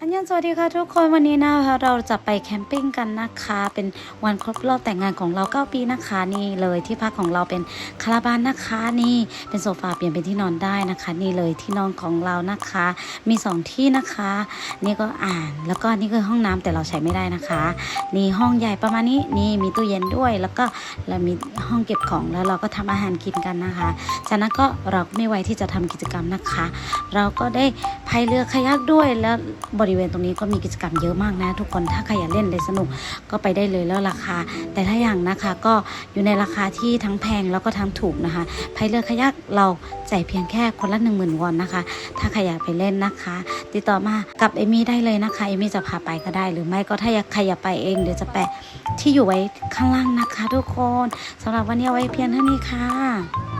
อันยังสวัสดีค่ะทุกคนวันนี้นะคะเราจะไปแคมปิ้งกันนะคะ เป็นวันครบรอบแต่งงานของเรา 9 ปีนะคะนี่เลยที่พักของเราเป็นคาราบานนะคะนี่เป็นโซฟาเปลี่ยนเป็นที่นอนได้นะคะ นี่เลยที่นอนของเรานะคะ มีสองที่นะคะ นี่ก็อ่านแล้วก็นี่คือห้องน้ำแต่เราใช้ไม่ได้นะคะ นี่ห้องใหญ่ประมาณนี้นี่มีตู้เย็นด้วย แล้วก็เรามีห้องเก็บของแล้วเราก็ทำอาหารกินกันนะคะจากนั้นก็เราไม่ไวที่จะทำกิจกรรมนะคะ เราก็ได้พายเรือคายักด้วยแล้วบริริเวณตรงนี้ก็มีกิจกรรมเยอะมากนะ ทุกคนถ้าใครอยากเล่นได้สนุกก็ไปได้เลยแล้วราคา แต่ถ้าอย่างนะคะก็อยู่ในราคาที่ทั้งแพงแล้วก็ทั้งถูกนะคะพายเรือคายักเราจ่ายเพียงแค่คนละ1 0,000วอนนะคะ ถ้าใครอยากไปเล่นนะคะ ติดต่อมากับเอมี่ได้เลยนะคะเอมี่จะพาไปก็ได้ หรือไม่ก็ถ้าอยากใครอยากไปเองเดี๋ยวจะแปะที่อยู่ไว้ข้างล่างนะคะ ทุกคนสำหรับวันนี้เอาไว้เพียงเท่านี้ค่ะ